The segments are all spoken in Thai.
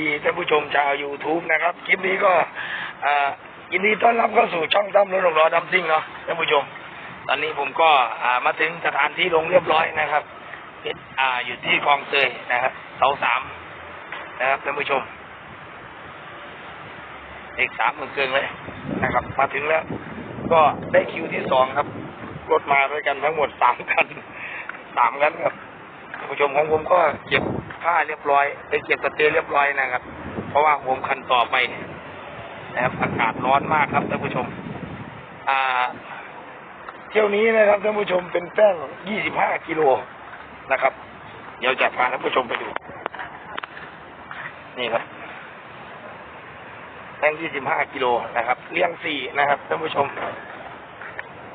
ีท่านผู้ชมชาว YouTube นะครับ คลิปนี้ก็ยินดีต้อนรับเข้าสู่ช่องตั้มรถหกล้อดัมซิ่งเนาะท่านผู้ชม ตอนนี้ผมก็มาถึงสถานที่ลงเรียบร้อยนะครับออยู่ที่คลองเตยนะครับเสาสามนะครับท่านผู้ชมเอกสามเมืองเกิงเลยนะครับ มาถึงแล้ว ก็ได้คิวที่สองครับรถมาด้วยกันทั้งหมดสามคันสามคันครับท่านผู้ชมของผมก็เก็บ ผ้าเรียบร้อยได้เก็บสเตย์เรียบร้อยนะครับ เพราะว่าผมคันต่อไปนะครับอากาศร้อนมากครับท่านผู้ชม อ่า เที่ยวนี้นะครับท่านผู้ชมเป็นแป้ง 25 กิโลนะครับ เดี๋ยวจะพาท่านผู้ชมไปดู นี่ครับ แป้ง 25 กิโลนะครับเลี้ยงสี่นะครับท่านผู้ชม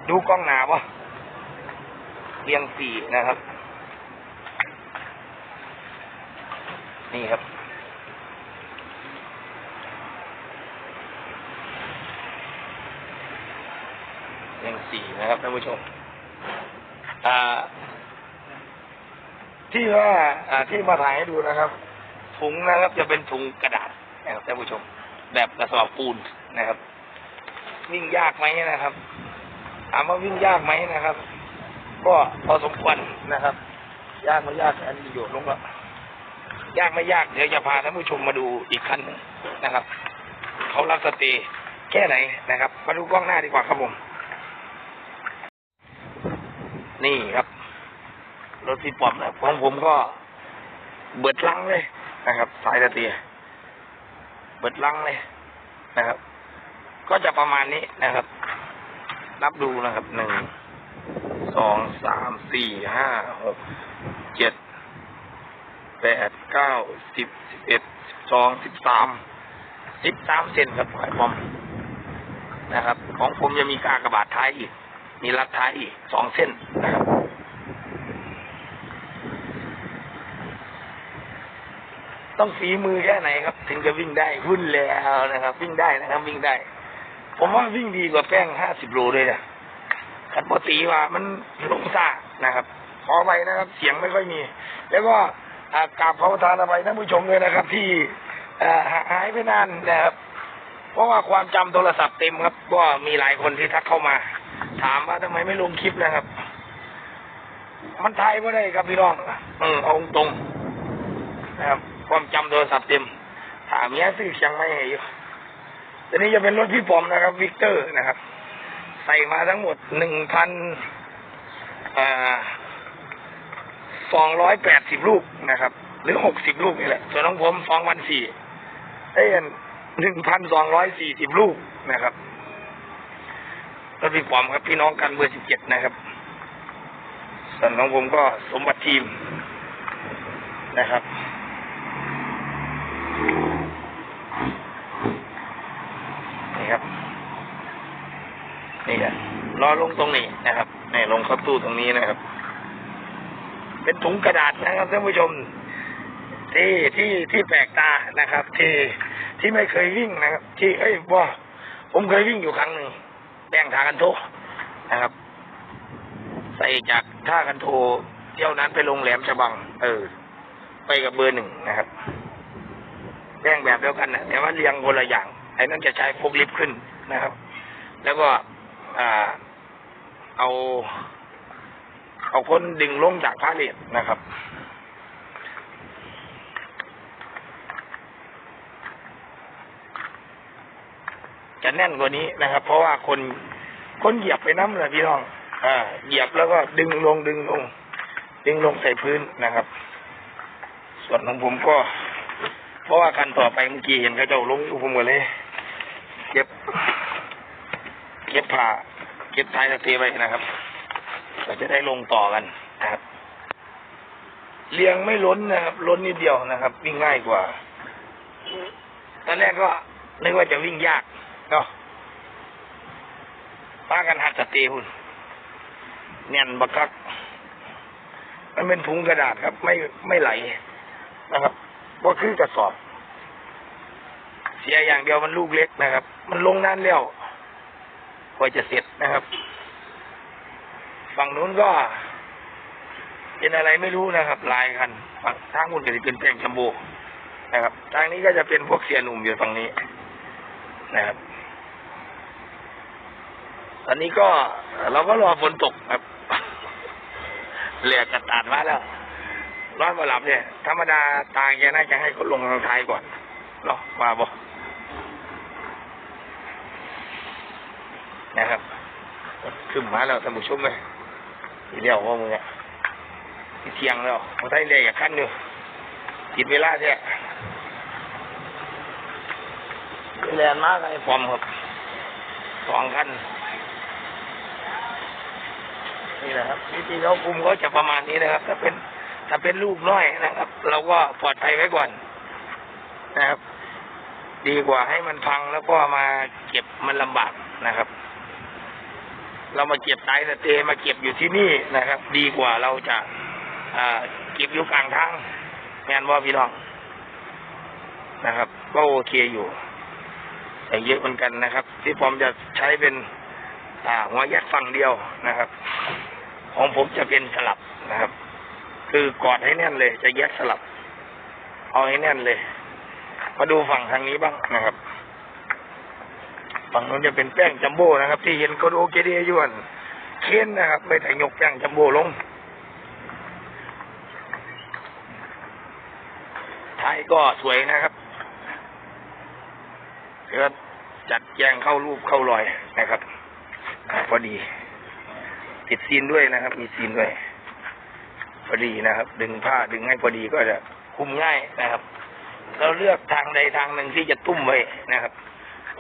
ดูกล้องหนาปะเลี้ยงสี่นะครับ นี่ครับยังสี่นะครับท่านผู้ชม อ่า ที่ว่าอ่าที่มาถ่ายให้ดูนะครับ ถุงนะครับ จะเป็นถุงกระดาษนะครับท่านผู้ชม แบบกระสอบปูนนะครับ วิ่งยากไหมนะครับถามว่าวิ่งยากไหมนะครับ ก็พอสมควรนะครับ ยากไม่ยากอันนี้โยดลงแล้ว ยากไม่ยากเดี๋ยวจะพาท่านผู้ชมมาดูอีกคันหนึ่งนะครับเขารับสตย์แค่ไหนนะครับ มาดูกล้องหน้าดีกว่าครับผม นี่ครับ รถที่ปอมนะของผมก็เบิดลังเลยนะครับ สายสตย์เบิดลังเลยนะครับ ก็จะประมาณนี้นะครับ นับดูนะครับหนึ่งสองสามสี่ห้าหกเจ็ด แปดเก้าสิบสิบเอ็ดสิบสองสิบสามสิบสามเซนครับของผมนะครับ ของผมจะมีกากระบาดท้ายอีก มีรัดท้ายอีกสองเส้นนะครับต้องฝีมือแค่ไหนครับ ถึงจะวิ่งได้วุ่นแล้วนะครับ วิ่งได้นะครับ วิ่งได้ ผมว่าวิ่งดีกว่าแป้งห้าสิบโลเลยนะขันปกติว่ามันลงซ่านะครับ ขอไปนะครับ เสียงไม่ค่อยมี แล้วก็ กราบขอประทานอภัยท่านผู้ชมเลยนะครับ ที่หายไปนานนะครับเพราะว่าความจำโทรศัพท์เต็มครับ ก็มีหลายคนที่ทักเข้ามา ถามว่าทำไมไม่ลงคลิปนะครับ มันไทยไม่ได้ครับพี่น้องเออเอาตรงนะครับ ความจำโทรศัพท์เต็ม ถามเนี้ยซื้อเชียงไม่ให้อยู่ตัวนี้จะเป็นรถพี่ปอมนะครับ วิกเตอร์นะครับ ใส่มาทั้งหมดหนึ่งพันอ่า สองร้อยแปดสิบลูกนะครับ หรือหกสิบลูกนี่แหละ ส่วนของผมสองพันสี่เอ้ยหนึ่งพันสองร้อยสี่สิบลูกนะครับรถพี่ปอมครับ พี่น้องกันเบอร์สิบเจ็ดนะครับส่วนของผมก็สมบัติทีมนะครับ นี่ครับ นี่ครับรอลงตรงนี้นะครับนี่ลงเข้าตู้ตรงนี้นะครับ เป็นถุงกระดาษนะครับท่านผู้ชม ที่ที่ที่แปลกตานะครับ ที่ที่ไม่เคยวิ่งนะครับ ที่เอ้ยว่าผมเคยวิ่งอยู่ครั้งหนึ่งแบ่งทางกันโทนะครับ ใส่จากท่ากันโทเที่ยวนั้นไปลงแหลมฉบัง เออ ไปกับเบอร์หนึ่งนะครับแบ่งแบบเดียวกันนะแต่ว่าเรียงคนละอย่าง ไอ้นั่นจะใช้พกลิฟต์ขึ้นนะครับ แล้วก็อ่าเอา เอาคนดึงลงจากพาเลทนะครับ จะแน่นกว่านี้นะครับ เพราะว่าคนคนเหยียบไปน้ำเลยพี่น้อง อ่า เหยียบแล้วก็ดึงลงดึงลง ดึงลงใส่พื้นนะครับ ส่วนของผมก็ เพราะว่าคันต่อไปเมื่อกี้เห็นเขาเจ้าลงอยู่ผมก็เลย เก็บ เก็บผ้าเก็บท้ายสเตย์ไว้นะครับ เราจะได้ลงต่อกันนะครับเรียงไม่ล้นนะครับ ล้นนิดเดียวนะครับ วิ่งง่ายกว่า ตอนแรกก็นึกว่าจะวิ่งยากเนาะป้ากันหัดสเตย์หุ่นแน่นบักคัก มันเป็นถุงกระดาษครับ ไม่ไม่ไหลนะครับก็คือกระสอบ เสียอย่างเดียวมันลูกเล็กนะครับ มันลงนานแล้วกว่าจะเสร็จนะครับ ฝั่งนู้นก็ เป็นอะไรไม่รู้นะครับลายคันฝั่งทางนู้นก็จะเป็นแป้งจัมโบ้นะครับทางนี้ก็จะเป็นพวกเสียหนุ่มอยู่ฝั่งนี้นะครับตอนนี้ก็เราก็รอฝนตกครับเหลือกระตาดมาแล้วร้อนมาหลับเนี่ย ธรรมดาตาแกน่าจะให้เขาลงทางท้ายก่อนเนาะมาบอกนะครับ ขึ้นมาแล้วท่านผู้ชมเลย เดียวว่ามึงอะเที่ยงแล้วมาได้เลยกับขั้นอยู่กินเวลาเนี่ยแลนมากไอ้ฟอมครับสองขั้นนี่แหละครับวิธีเขาคุมเขาจะประมาณนี้นะครับ ถ้าเป็นถ้าเป็นลูกน้อยนะครับ เราก็ปลอดภัยไว้ก่อนนะครับ ดีกว่าให้มันพังแล้วก็มาเก็บมันลำบากนะครับ เรามาเก็บไตสเตย์มาเก็บอยู่ที่นี่นะครับ ดีกว่าเราจะอ่าเก็บอยู่กลางทางแมนว่าพี่น้องนะครับ ก็โอเคอยู่แต่เยอะเหมือนกันนะครับ ที่ผมจะใช้เป็นอ่าหัวยัดฝั่งเดียวนะครับ ของผมจะเป็นสลับนะครับ คือกอดให้แน่นเลย จะยัดสลับ เอาให้แน่นเลย มาดูฝั่งทางนี้บ้างนะครับ ฝั่งนู้นจะเป็นแป้งจัมโบ้นะครับ ที่เห็นก็โอเคดีอยวนเค้นนะครับไม่แต่ยกแป้งจัมโบ้ลงท้ายก็สวยนะครับก็จัดแจงเข้ารูปเข้ารอยนะครับพอดีติดซีนด้วยนะครับ มีซีนด้วยพอดีนะครับ ดึงผ้าดึงให้พอดีก็จะคุมง่ายนะครับ เราเลือกทางใดทางหนึ่งที่จะตุ้มไว้นะครับ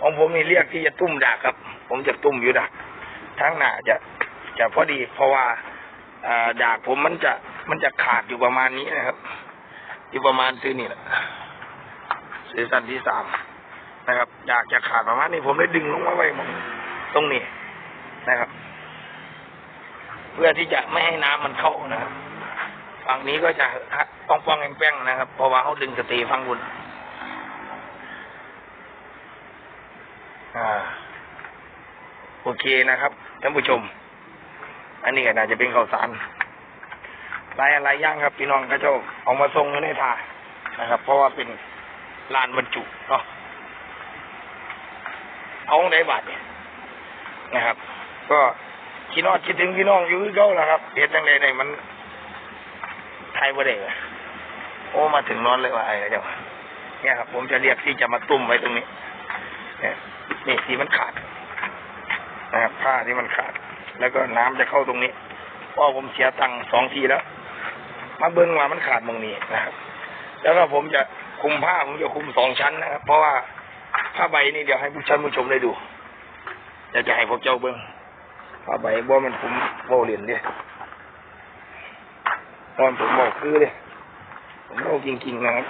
ของผมนี่เรียกที่จะตุ้มดักครับ ผมจะตุ้มอยู่ดักทางหน้าจะจะพอดี เพราะว่าอดากผมมันจะมันจะขาดอยู่ประมาณนี้นะครับ อยู่ประมาณซื้อนี่แหละซื้อสั้นที่สามนะครับ ดากจะขาดประมาณนี้ผมได้ดึงลงมาไว้ตรงนี้นะครับ เพื่อที่จะไม่ให้น้ำมันเข้านะครับฝั่งนี้ก็จะป้องป้องแป้งนะครับ เพราะว่าเขาดึงสตีฟังบุญ อ่า โอเคนะครับท่านผู้ชม อันนี้ก็น่าจะเป็นข้าวสารหลายอะไรย่างครับ พี่น้องก็จะเอามาส่งในถาดนะครับ เพราะว่าเป็นลานบรรจุเนาะเอาในบาทเนี่ยนะครับ ก็คิดนอดคิดถึงพี่น้องอยู่เก่าแล้วครับเหตุจังใดในมันไทยบ่ได้เลยโอ้มาถึงนอนเลยว่าไอ้เจ้าเนี่ยครับ ผมจะเรียกที่จะมาตุ่มไว้ตรงนี้เนี่ย นี่ที่มันขาดนะครับผ้าที่มันขาด แล้วก็น้ำจะเข้าตรงนี้เพราะผมเสียตังค์สองทีแล้ว มาเบิ้งว่ามันขาดตรงนี้นะครับ แล้วก็ผมจะคุมผ้าผมจะคุมสองชั้นนะครับ เพราะว่าผ้าใบนี่เดี๋ยวให้ผู้ชันผู้ชมได้ดูเดี๋ยวจะให้พวกเจ้าเบิ้งผ้าใบบ่มันผมโมเรียญเดิตอนผมบอกคือเลยผมเอาจริงๆนะครับ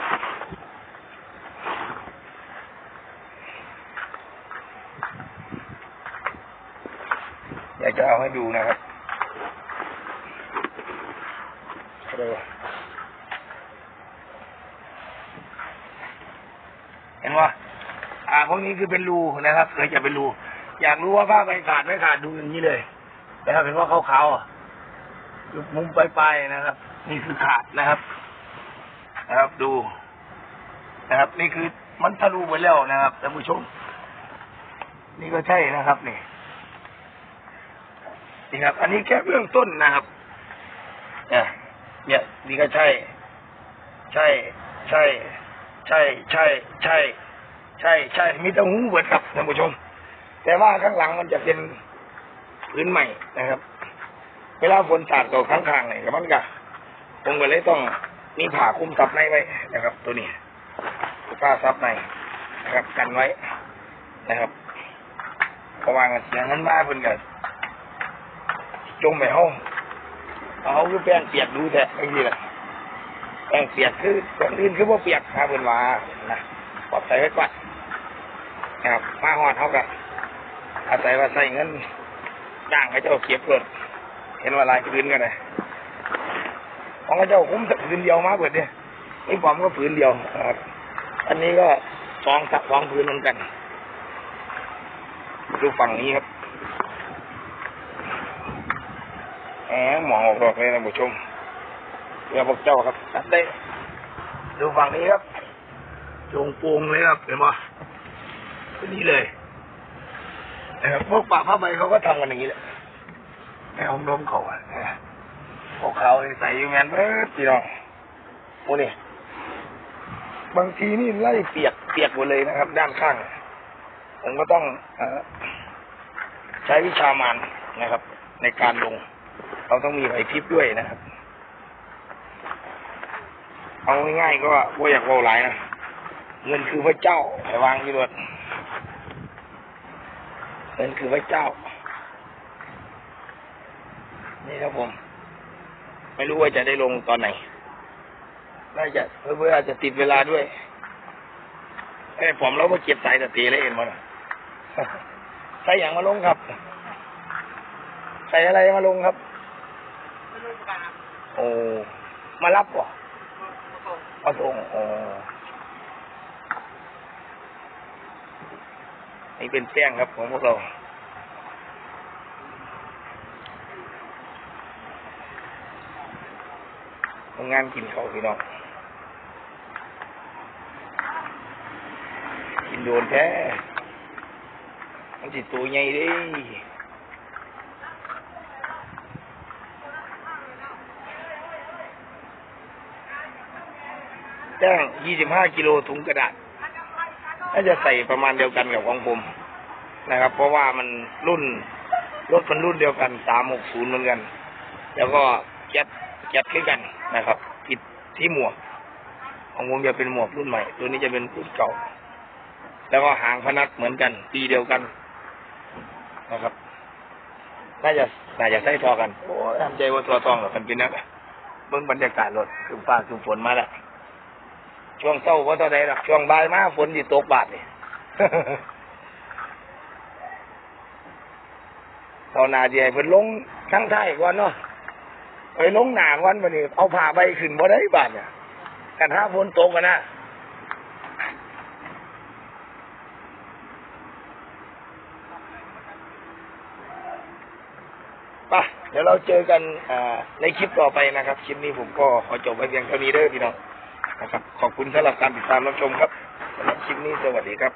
อยาก จะเอาให้ดูนะครับเดี๋ยวเห็นว่าอ่าพวกนี้คือเป็นรูนะครับเคยจะเป็นรู อยากรู้ว่าผ้าใบขาดไม่ขาดดูอย่างนี้เลยนะครับเห็นว่าขาวๆอะอยู่มุมปลายๆนะครับ นี่คือขาดนะครับ นะครับดูนะครับ นี่คือมันทะลุไปแล้วนะครับท่านผู้ชม นี่ก็ใช่นะครับนี่ นี่ครับ อันนี้แค่เบื้องต้นนะครับเนี่ยเนี่ยนี่ก็ใช่ ใช่ ใช่ ใช่ ใช่ ใช่ ใช่ ใช่ มีแต่หูเบิดครับท่านผู้ชม แต่ว่าข้างหลังมันจะเป็นพื้นใหม่นะครับ เวลาฝนสาดตกข้างๆเนี่ยมันก็ผมก็เลยต้องมีผ้าคลุมซับในไว้นะครับ ตัวนี้ผ้าซับในนะครับ กันไว้นะครับเพราะว่าเสียงนั้นมาเพิ่นก็ จมไปห้องเอาคือแป้งเปียกดูแท้ไอ้นี่แหละแป้งเปียกคือคนอื่นคือว่าเปียกครับเพิ่นว่านะปลอดภัยไว้ก่อนครับมาหอดเขาก็อาศัยว่าใส่เงินจ้างให้เจ้าเก็บรถเห็นว่าลายคืนกันเลยของเจ้าคุ้มสักคืนเดียวมาเปิดเนี่ยนี่ผมก็ผืนเดียวครับ อันนี้ก็สองสักสองผืนเหมือนกัน ดูฝั่งนี้ครับแหมหมองออกดอกเลยนะผู้ชมเดี๋ยวพวกเจ้าครับตัดได้ดูฝั่งนี้ครับลงโปรงเลยครับเห็นปะตัวนี้เลยนะครับพวกป่าผ้าใบเขาก็ทำกันอย่างนี้แหละในห้องน้มเขาอะนะพวกเขาเลยใส่อยูแมนเบิร์ดพี่น้องโอ้นี่บางทีนี่ไล่เปียกเปียกหมดเลยนะครับ ด้านข้าง ผมก็ต้องเออใช้วิชามานนะครับ ในการลง เราต้องมีไหวพริบด้วยนะครับ เอาง่ายๆก็ว่าอยากเอาหลายนะเงินคือพระเจ้าให้วางที่รถเงินคือพระเจ้า นี่ครับผม ไม่รู้ว่าจะได้ลงตอนไหนน่าจะเพื่ออาจจะติดเวลาด้วยไอ้ผมเรามาเก็บสายสตีเลยเอ็นมาน่ะใส่อย่างมาลงครับ ใส่อะไรมาลงครับ โอ้มารับก่อมาส่งโอ้นี่เป็นแป้งครับของพวกเราทำงานกินเขาวพี่น้องกินโดนแท้มันจิตัวใหญ่ดิ แจ้ง25กิโลถุงกระดาษน่าจะใส่ประมาณเดียวกันกับของผมนะครับ เพราะว่ามันรุ่นรถมันรุ่นเดียวกัน360เหมือนกัน แล้วก็แก๊สแก๊สคือกันนะครับผิดที่หมวก ของผมจะเป็นหมวกรุ่นใหม่ ตัวนี้จะเป็นรุ่นเก่า แล้วก็หางพนักเหมือนกันปีเดียวกันนะครับ น่าจะน่าจะใส่ทอกันโอ้ยทำใจว่าตัวทองหรอกันเป็นนักเบิ่งบรรยากาศรถคือฟ้าคือฝนมาแล้ว ช่วงเศร้าว่าตอนไหนหรอกช่วงบ่ายมาฝนอยู่ตกบาดนี่ตอนนาเดียเพิ่นลงทั้งไทยก่อนเนาะไปลงหนาก่อนวันนี้เอาผ้าใบขึ้นบ่ได้บาดเนี่ยกันถ้าฝนตกกันนะปเดี๋ยวเราเจอกันในคลิปต่อไปนะครับ คลิปนี้ผมก็ขอจบไว้เพียงเท่านี้เด้อพี่น้อง นะครับ ขอบคุณสำหรับการติดตามรับชมครับสำหรับคลิปนี้สวัสดีครับ